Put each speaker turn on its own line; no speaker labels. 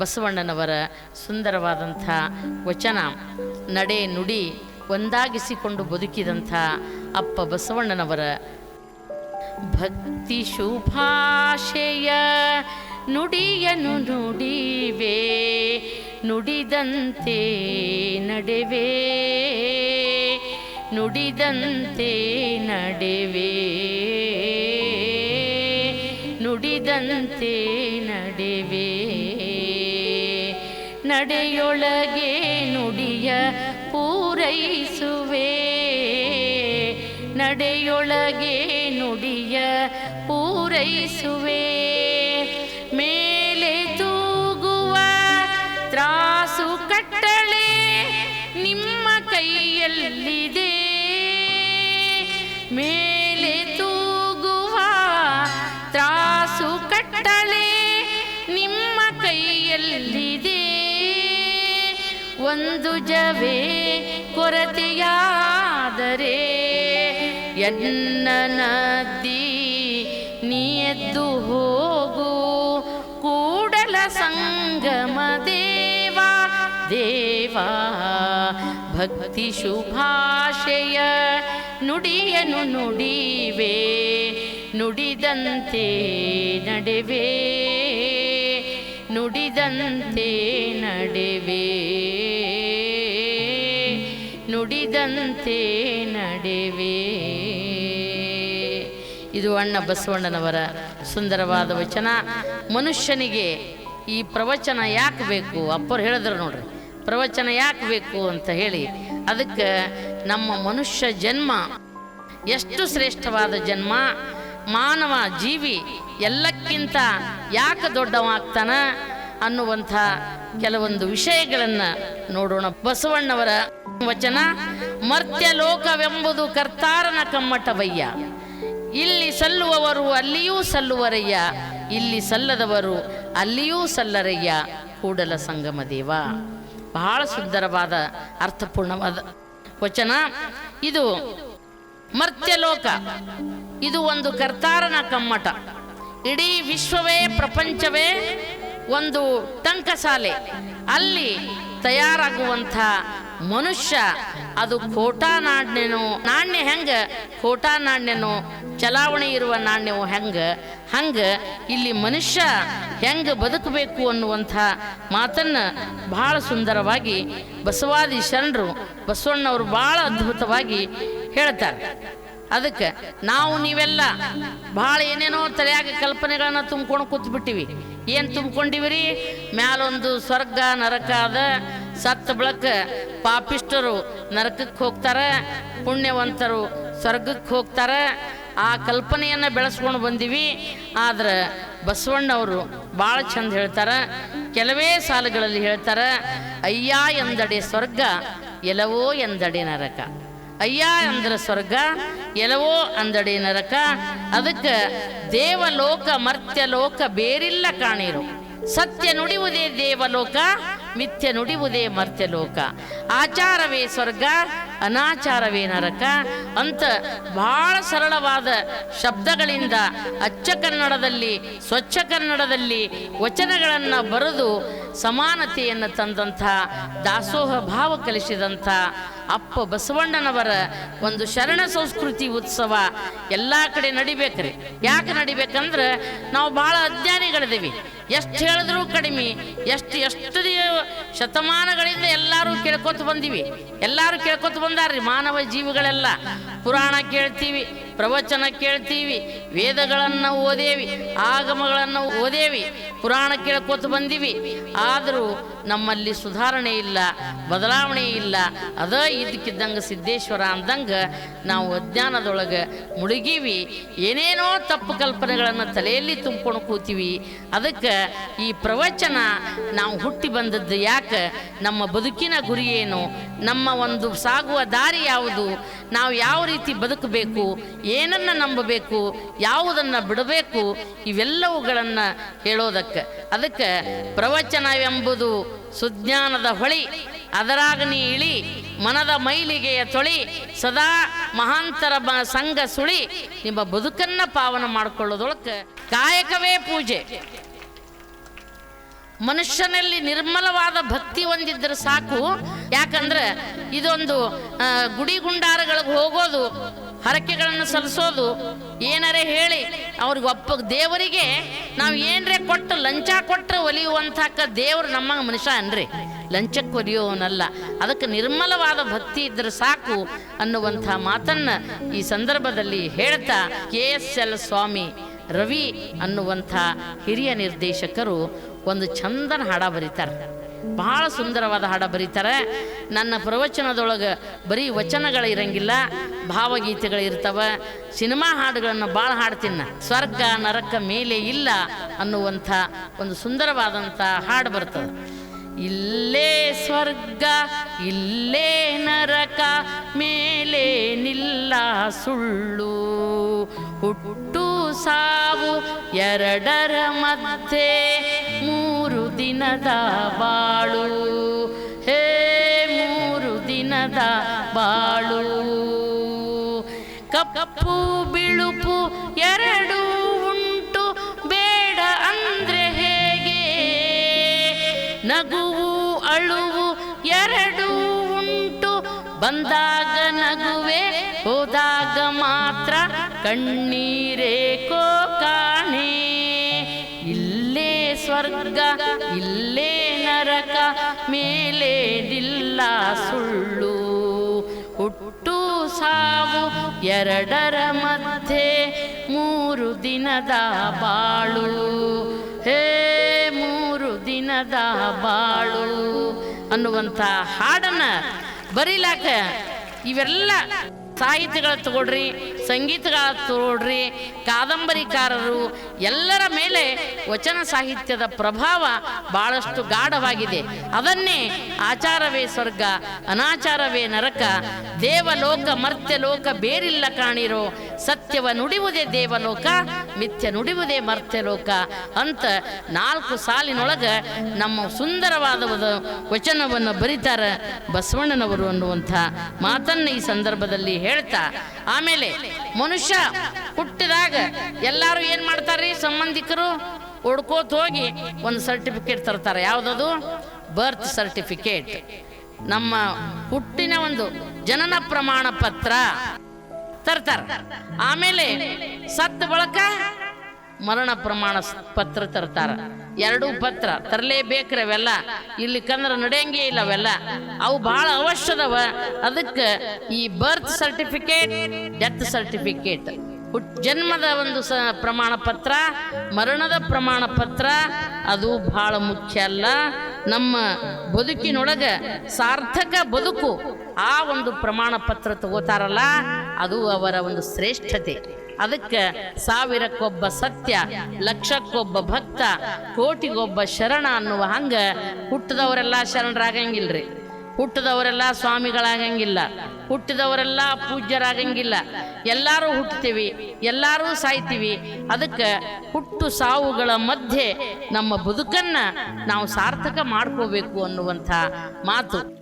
ಬಸವಣ್ಣನವರ ಸುಂದರವಾದಂಥ ವಚನ, ನಡೆ ನುಡಿ ಒಂದಾಗಿಸಿಕೊಂಡು ಬದುಕಿದಂಥ ಅಪ್ಪ ಬಸವಣ್ಣನವರ ಭಕ್ತಿ ಶುಭಾಶಯ. ನುಡಿಯನು ನುಡಿವೆ, ನುಡಿದಂತೆ ನಡೆವೆ. ನುಡಿದಂತೆ ನಡೆವೆ. ನುಡಿದಂತೆ ನಡೆವೆ. ನಡೆಯೊಳಗೆ ನುಡಿಯ ಪೂರೈಸುವೆ. ನಡೆಯೊಳಗೆ ನುಡಿಯ ಪೂರೈಸುವೆ. ಮೇಲೆ ತೂಗುವ ತ್ರಾಸು ಕಟ್ಟಳೆ ನಿಮ್ಮ ಕೈಯಲ್ಲಿದೆ. ಮೇಲೆ ಒಂದು ಜವೇ ಕೊರತೆಯಾದರೆ ಎನ್ನ ನದಿ ನೀ ಎದ್ದು ಹೋಗು ಕೂಡಲ ಸಂಗಮ ದೇವಾ ದೇವಾ ಭಕ್ತಿ ಶುಭಾಶಯ ನುಡಿಯನು ನುಡಿವೆ ನುಡಿದಂತೆ ನಡೆವೆ ನುಡಿದಂತೆ ನಡೆವೆ ನುಡಿದಂತೆ ನಡೆವೆ. ಇದು ಅಣ್ಣ ಬಸವಣ್ಣನವರ ಸುಂದರವಾದ ವಚನ. ಮನುಷ್ಯನಿಗೆ ಈ ಪ್ರವಚನ ಯಾಕೆ ಬೇಕು? ಅಪ್ಪರು ಹೇಳಿದ್ರು ನೋಡ್ರಿ, ಪ್ರವಚನ ಯಾಕೆ ಬೇಕು ಅಂತ ಹೇಳಿ. ಅದಕ್ಕೆ ನಮ್ಮ ಮನುಷ್ಯ ಜನ್ಮ, ಎಷ್ಟು ಶ್ರೇಷ್ಠವಾದ ಜನ್ಮ. ಮಾನವ ಜೀವಿ ಎಲ್ಲಕ್ಕಿಂತ ಯಾಕೆ ದೊಡ್ಡವಾಗ್ತಾನ ಅನ್ನುವಂಥ ಕೆಲವೊಂದು ವಿಷಯಗಳನ್ನು ನೋಡೋಣ. ಬಸವಣ್ಣವರ ವಚನ, ಮರ್ತ್ಯ ಲೋಕವೆಂಬುದು ಕರ್ತಾರನ ಕಮ್ಮಟವಯ್ಯ. ಇಲ್ಲಿ ಸಲ್ಲುವವರು ಅಲ್ಲಿಯೂ ಸಲ್ಲುವರಯ್ಯ. ಇಲ್ಲಿ ಸಲ್ಲದವರು ಅಲ್ಲಿಯೂ ಸಲ್ಲರಯ್ಯ. ಕೂಡಲ ಸಂಗಮ ದೇವ. ಬಹಳ ಸುಂದರವಾದ, ಅರ್ಥಪೂರ್ಣವಾದ ವಚನ. ಇದು ಮರ್ತ್ಯಲೋಕ ಇದು ಒಂದು ಕರ್ತಾರನ ಕಮ್ಮಟ. ಇಡೀ ವಿಶ್ವವೇ, ಪ್ರಪಂಚವೇ ಒಂದು ಟಂಕಶಾಲೆ ಅಲ್ಲಿ ತಯಾರಾಗುವಂಥ ಮನುಷ್ಯ, ಅದು ಖೋಟಾ ನಾಣ್ಯನೋ, ನಾಣ್ಯ ಹೆಂಗ? ಖೋಟಾ ನಾಣ್ಯನೋ, ಚಲಾವಣೆ ಇರುವ ನಾಣ್ಯವು ಹೆಂಗ? ಹಂಗ ಇಲ್ಲಿ ಮನುಷ್ಯ ಹೆಂಗ ಬದುಕಬೇಕು ಅನ್ನುವಂಥ ಮಾತನ್ನ ಬಹಳ ಸುಂದರವಾಗಿ ಬಸವಾದಿ ಶರಣರು ಬಸವಣ್ಣವರು ಬಹಳ ಅದ್ಭುತವಾಗಿ ಹೇಳ್ತಾರೆ. ಅದಕ್ಕೆ ನಾವು ನೀವೆಲ್ಲ ಭಾಳ ಏನೇನೋ ತಲೆಯಾಗ ಕಲ್ಪನೆಗಳನ್ನ ತುಂಬ್ಕೊಂಡು ಕೂತ್ಬಿಟ್ಟಿವಿ. ಏನು ತುಂಬಿಕೊಂಡಿವ್ರಿ? ಮ್ಯಾಲೊಂದು ಸ್ವರ್ಗ ನರಕ ಅದ. ಸತ್ತ ಬಳಕ ಪಾಪಿಷ್ಟರು ನರಕಕ್ಕೆ ಹೋಗ್ತಾರೆ, ಪುಣ್ಯವಂತರು ಸ್ವರ್ಗಕ್ಕೆ ಹೋಗ್ತಾರೆ. ಆ ಕಲ್ಪನೆಯನ್ನು ಬೆಳೆಸ್ಕೊಂಡು ಬಂದೀವಿ. ಆದ್ರೆ ಬಸವಣ್ಣವರು ಭಾಳ ಚಂದ ಹೇಳ್ತಾರೆ. ಕೆಲವೇ ಸಾಲುಗಳಲ್ಲಿ ಹೇಳ್ತಾರೆ, ಅಯ್ಯ ಎಂದಡೆ ಸ್ವರ್ಗ, ಎಲ್ಲವೋ ಎಂದಡೆ ನರಕ. ಅಯ್ಯ ಅಂದ್ರ ಸ್ವರ್ಗ ಎಲವೋ ಅಂದಡಿ ನರಕ. ಅದಕ್ಕೆ ದೇವಲೋಕ, ಮರ್ತ್ಯಲೋಕ ಬೇರಿಲ್ಲ ಕಾಣಿರು. ಸತ್ಯ ನುಡಿಯುವುದೇ ದೇವಲೋಕ, ಮಿಥ್ಯ ನುಡಿಯುವುದೇ ಮರ್ತ್ಯಲೋಕ. ಆಚಾರವೇ ಸ್ವರ್ಗ, ಅನಾಚಾರವೇ ನರಕ. ಅಂತ ಬಹಳ ಸರಳವಾದ ಶಬ್ದಗಳಿಂದ ಅಚ್ಚ ಕನ್ನಡದಲ್ಲಿ, ಸ್ವಚ್ಛ ಕನ್ನಡದಲ್ಲಿ ವಚನಗಳನ್ನು ಬರೆದು ಸಮಾನತೆಯನ್ನು ತಂದಂಥ ದಾಸೋಹ ಭಾವ ಕಲಿಸಿದಂಥ ಅಪ್ಪ ಬಸವಣ್ಣನವರ ಒಂದು ಶರಣ ಸಂಸ್ಕೃತಿ ಉತ್ಸವ ಎಲ್ಲ ಕಡೆ ನಡಿಬೇಕ್ರಿ. ಯಾಕೆ ನಡಿಬೇಕಂದ್ರೆ ನಾವು ಭಾಳ ಅಜ್ಞಾನಿಗಳಿದ್ದೀವಿ. ಎಷ್ಟು ಹೇಳಿದ್ರೂ ಕಡಿಮೆ. ಎಷ್ಟು ಎಷ್ಟು ಶತಮಾನಗಳಿಂದ ಎಲ್ಲರೂ ಕೇಳ್ಕೊತ ಬಂದೀವಿ. ಎಲ್ಲರೂ ಕೇಳ್ಕೊತ ಬಂದಾರ್ರಿ ಮಾನವ ಜೀವಿಗಳೆಲ್ಲ. ಪುರಾಣ ಕೇಳ್ತೀವಿ. ಪ್ರವಚನ ಕೇಳ್ತೀವಿ, ವೇದಗಳನ್ನು ಓದೇವಿ, ಆಗಮಗಳನ್ನು ಓದೇವಿ, ಪುರಾಣ ಕೇಳ್ಕೊತ ಬಂದೀವಿ. ಆದರೂ ನಮ್ಮಲ್ಲಿ ಸುಧಾರಣೆ ಇಲ್ಲ, ಬದಲಾವಣೆ ಇಲ್ಲ. ಅದ ಇದಕ್ಕಿದ್ದಂಗೆ ಸಿದ್ದೇಶ್ವರ ಅಂದಂಗೆ ನಾವು ಅಜ್ಞಾನದೊಳಗೆ ಮುಳುಗೀವಿ. ಏನೇನೋ ತಪ್ಪು ಕಲ್ಪನೆಗಳನ್ನು ತಲೆಯಲ್ಲಿ ತುಂಬಿಕೊಂಡು ಕೂತೀವಿ. ಅದಕ್ಕೆ ಈ ಪ್ರವಚನ ನಾವು ಹುಟ್ಟಿ ಬಂದದ್ದು ಯಾಕೆ? ನಮ್ಮ ಬದುಕಿನ ಗುರಿ ಏನು? ನಮ್ಮ ಒಂದು ಸಾಗುವ ದಾರಿ ಯಾವುದು? ನಾವು ಯಾವ ರೀತಿ ಬದುಕಬೇಕು? ಏನನ್ನು ನಂಬಬೇಕು, ಯಾವುದನ್ನು ಬಿಡಬೇಕು, ಇವೆಲ್ಲವುಗಳನ್ನು ಹೇಳೋದಕ್ಕೆ. ಅದಕ್ಕೆ ಪ್ರವಚನವೆಂಬುದು ಸುಜ್ಞಾನದ ಹೊಳಿ. ಅದರಾಗ್ನಿ ಇಳಿ, ಮನದ ಮೈಲಿಗೆಯ ತೊಳಿ, ಸದಾ ಮಹಾಂತರ ಸಂಘ ಸುಳಿ. ನಿಮ್ಮ ಬದುಕನ್ನು ಪಾವನ ಮಾಡಿಕೊಳ್ಳೋದೊಳಕ್ಕೆ ಕಾಯಕವೇ ಪೂಜೆ. ಮನುಷ್ಯನಲ್ಲಿ ನಿರ್ಮಲವಾದ ಭಕ್ತಿ ಹೊಂದಿದ್ರೆ ಸಾಕು. ಯಾಕಂದ್ರೆ ಇದೊಂದು ಗುಡಿ ಗುಂಡಾರಗಳಿಗೆ ಹೋಗೋದು ಹರಕೆಗಳನ್ನು ಸಲ್ಲಿಸೋದು, ಏನಾರೇ ಹೇಳಿ ಅವ್ರಿಗೆ ಒಪ್ಪ, ದೇವರಿಗೆ ನಾವು ಏನರೇ ಕೊಟ್ಟು ಲಂಚ ಕೊಟ್ಟರೆ ಒಲಿಯುವಂಥ ದೇವರು ನಮ್ಮ ಮನುಷ್ಯ ಅನ್ರಿ. ಲಂಚಕ್ಕೆ ಒಲಿಯೋವನಲ್ಲ ಅದಕ್ಕೆ ನಿರ್ಮಲವಾದ ಭಕ್ತಿ ಇದ್ದರೆ ಸಾಕು ಅನ್ನುವಂಥ ಮಾತನ್ನು ಈ ಸಂದರ್ಭದಲ್ಲಿ ಹೇಳ್ತಾ, K S L Swamy Ravi ಅನ್ನುವಂಥ ಹಿರಿಯ ನಿರ್ದೇಶಕರು ಒಂದು ಚಂದನ ಹಾಡ ಬರೀತಾರೆ. ಬಹಳ ಸುಂದರವಾದ ಹಾಡ ಬರೀತಾರೆ. ನನ್ನ ಪ್ರವಚನದೊಳಗೆ ಬರೀ ವಚನಗಳು ಇರಂಗಿಲ್ಲ ಭಾವಗೀತೆಗಳು ಇರ್ತವೆ ಸಿನಿಮಾ ಹಾಡುಗಳನ್ನು ಭಾಳ ಹಾಡ್ತೀನಿ. ಸ್ವರ್ಗ, ನರಕ ಮೇಲೆ ಇಲ್ಲ ಅನ್ನುವಂಥ ಒಂದು ಸುಂದರವಾದಂಥ ಹಾಡು ಬರ್ತದೆ. ಇಲ್ಲೇ ಸ್ವರ್ಗ, ಇಲ್ಲೇ ನರಕ ಮೇಲೆ ನಿಲ್ಲ ಸುಳ್ಳು. ಹುಟ್ಟು ಸಾವು ಎರಡರ ಮಧ್ಯೆ ದಿನದ ಬಾಳು. ಹೇ, ಮೂರು ದಿನದ ಬಾಳು. ಕಪ್ಪು ಬಿಳುಪು ಎರಡು ಉಂಟು, ಬೇಡ ಅಂದ್ರೆ ಹೇಗೆ? ನಗುವು, ಅಳುವು ಎರಡು ಉಂಟು, ಬಂದಾಗ ನಗುವೆ, ಹೋದಾಗ ಮಾತ್ರ ಕಣ್ಣೀರೇಕೋ ಸ್ವರ್ಗ, ಇಲ್ಲೇ ನರಕ, ಮೇಲೆ ನಿಲ್ಲ ಸುಳ್ಳು. ಹುಟ್ಟು ಸಾವು ಎರಡರ ಮಧ್ಯೆ, ಮೂರು ದಿನದ ಬಾಳು. ಹೇ, ಮೂರು ದಿನದ ಬಾಳು ಅನ್ನುವಂಥ ಹಾಡನ್ನ ಬರೀಲಾಕ ಇವೆಲ್ಲ ಸಾಹಿತ್ಯಗಳ ತಗೊಳ್ರಿ ಸಂಗೀತಗಳ ತಗೊಳ್ರಿ ಕಾದಂಬರಿಕಾರರು, ಎಲ್ಲರ ಮೇಲೆ ವಚನ ಸಾಹಿತ್ಯದ ಪ್ರಭಾವ ಬಹಳಷ್ಟು ಗಾಢವಾಗಿದೆ. ಅದನ್ನೇ ಆಚಾರವೇ ಸ್ವರ್ಗ, ಅನಾಚಾರವೇ ನರಕ, ದೇವಲೋಕ ಮರ್ತ್ಯಲೋಕ ಬೇರಿಲ್ಲ ಕಾಣಿರೋ ಸತ್ಯವ ನುಡಿಯುವುದೇ ದೇವಲೋಕ, ಮಿಥ್ಯ ನುಡಿಯುವುದೇ ಮರ್ತ್ಯಲೋಕ ಅಂತ ನಾಲ್ಕು ಸಾಲಿನೊಳಗೆ ನಮ್ಮ ಸುಂದರವಾದ ವಚನವನ್ನು ಬರೀತಾರೆ ಬಸವಣ್ಣನವರು ಅನ್ನುವಂಥ ಮಾತನ್ನ ಈ ಸಂದರ್ಭದಲ್ಲಿ ಹೇಳ್ತಾ, ಆಮೇಲೆ ಮನುಷ್ಯ ಹುಟ್ಟಿದಾಗ ಎಲ್ಲರೂ ಏನು ಮಾಡ್ತಾರ್ರಿ? ಸಂಬಂಧಿಕರು ಹುಡ್ಕೋತ ಹೋಗಿ ಒಂದು ಸರ್ಟಿಫಿಕೇಟ್ ತರ್ತಾರೆ. ಯಾವುದದು? Birth certificate. ನಮ್ಮ ಹುಟ್ಟಿನ ಒಂದು ಜನನ ಪ್ರಮಾಣ ಪತ್ರ. ತರ್ತಾರ ಆಮೇಲೆ ಸತ್ತ ಬಳಕ ಮರಣ ಪ್ರಮಾಣ ಪತ್ರ ತರ್ತಾರ. ಎರಡೂ ಪತ್ರ ತರಲೇಬೇಕ್ರಿ ಅವೆಲ್ಲ. ಇಲ್ಲಿ ಕಂದ್ರ ನಡೆಯಂಗೇ ಇಲ್ಲ ಅವೆಲ್ಲ. ಅವು ಬಹಳ ಅವಶ್ಯದವ. ಅದಕ್ಕೆ ಈ ಬರ್ತ್ ಸರ್ಟಿಫಿಕೇಟ್ ಡೆತ್ ಸರ್ಟಿಫಿಕೇಟ್ ಜನ್ಮದ ಒಂದು ಸ ಪ್ರಮಾಣ ಪತ್ರ, ಮರಣದ ಪ್ರಮಾಣ ಪತ್ರ, ಅದು ಬಹಳ ಮುಖ್ಯ ಅಲ್ಲ. ನಮ್ಮ ಬದುಕಿನೊಳಗೆ ಸಾರ್ಥಕ ಬದುಕು ಆ ಒಂದು ಪ್ರಮಾಣ ಪತ್ರ ತಗೋತಾರಲ್ಲ, ಅದು ಅವರ ಒಂದು ಶ್ರೇಷ್ಠತೆ. ಅದಕ್ಕೆ ಸಾವಿರಕ್ಕೊಬ್ಬ ಸತ್ಯ, ಲಕ್ಷಕ್ಕೊಬ್ಬ ಭಕ್ತ, ಕೋಟಿಗೊಬ್ಬ ಶರಣ ಅನ್ನುವ ಹಂಗ ಹುಟ್ಟಿದವರೆಲ್ಲ ಶರಣರಾಗಂಗಿಲ್ರಿ. ಹುಟ್ಟಿದವರೆಲ್ಲ ಸ್ವಾಮಿಗಳಾಗಂಗಿಲ್ಲ. ಹುಟ್ಟಿದವರೆಲ್ಲ ಪೂಜ್ಯರಾಗಂಗಿಲ್ಲ. ಎಲ್ಲರೂ ಹುಟ್ಟುತ್ತೀವಿ ಎಲ್ಲರೂ ಸಾಯ್ತೀವಿ. ಅದಕ್ಕೆ ಹುಟ್ಟು ಸಾವುಗಳ ಮಧ್ಯೆ ನಮ್ಮ ಬದುಕನ್ನು ನಾವು ಸಾರ್ಥಕ ಮಾಡ್ಕೋಬೇಕು ಅನ್ನುವಂಥ ಮಾತು.